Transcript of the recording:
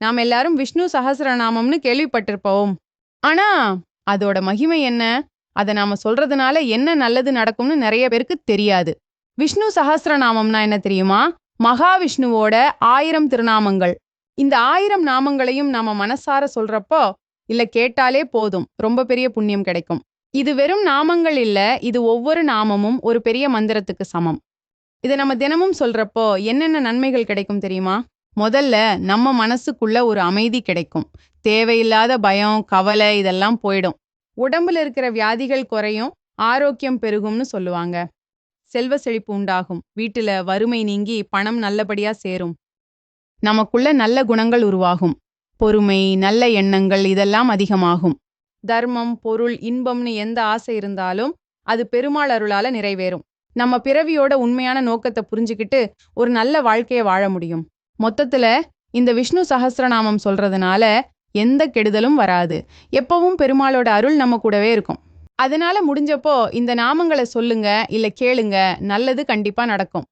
நாம் எல்லாரும் விஷ்ணு சஹஸ்ரநாமம்னு கேள்விப்பட்டிருப்போம். ஆனா அதோட மகிமை என்ன? அதை நாம சொல்றதுனால என்ன நல்லது நடக்கும்னு நிறைய பேருக்கு தெரியாது. விஷ்ணு சஹஸ்ரநாமம்னா என்ன தெரியுமா? மகாவிஷ்ணுவோட ஆயிரம் திருநாமங்கள். இந்த ஆயிரம் நாமங்களையும் நாம மனசார சொல்றப்போ இல்ல கேட்டாலே போதும். ரொம்ப பெரிய புண்ணியம் கிடைக்கும். இது வெறும் நாமங்கள் இல்ல இது ஒவ்வொரு நாமமும் ஒரு பெரிய மந்திரத்துக்கு சமம். இதை நம்ம தினமும் சொல்றப்போ என்னென்ன நன்மைகள் கிடைக்கும் தெரியுமா? முதல்ல நம்ம மனசுக்குள்ள ஒரு அமைதி கிடைக்கும். தேவையில்லாத பயம் கவலை இதெல்லாம் போயிடும். உடம்புல இருக்கிற வியாதிகள் குறையும் ஆரோக்கியம் பெருகும்னு சொல்லுவாங்க. செல்வ செழிப்பு உண்டாகும். வீட்டுல வறுமை நீங்கி பணம் நல்லபடியா சேரும். நமக்குள்ள நல்ல குணங்கள் உருவாகும். பொறுமை நல்ல எண்ணங்கள் இதெல்லாம் அதிகமாகும். தர்மம் பொருள் இன்பம்னு எந்த ஆசை இருந்தாலும் அது பெருமாள் அருளால நிறைவேறும். நம்ம பிறவியோட உண்மையான நோக்கத்தை புரிஞ்சுக்கிட்டு ஒரு நல்ல வாழ்க்கைய வாழ முடியும். மொத்தத்துல இந்த விஷ்ணு சஹஸ்ரநாமம் சொல்றதுனால எந்த கெடுதலும் வராது. எப்பவும் பெருமாளோட அருள் நம்ம கூடவே இருக்கும். அதனால முடிஞ்சப்போ இந்த நாமங்களை சொல்லுங்க இல்ல கேளுங்க நல்லது கண்டிப்பா நடக்கும்.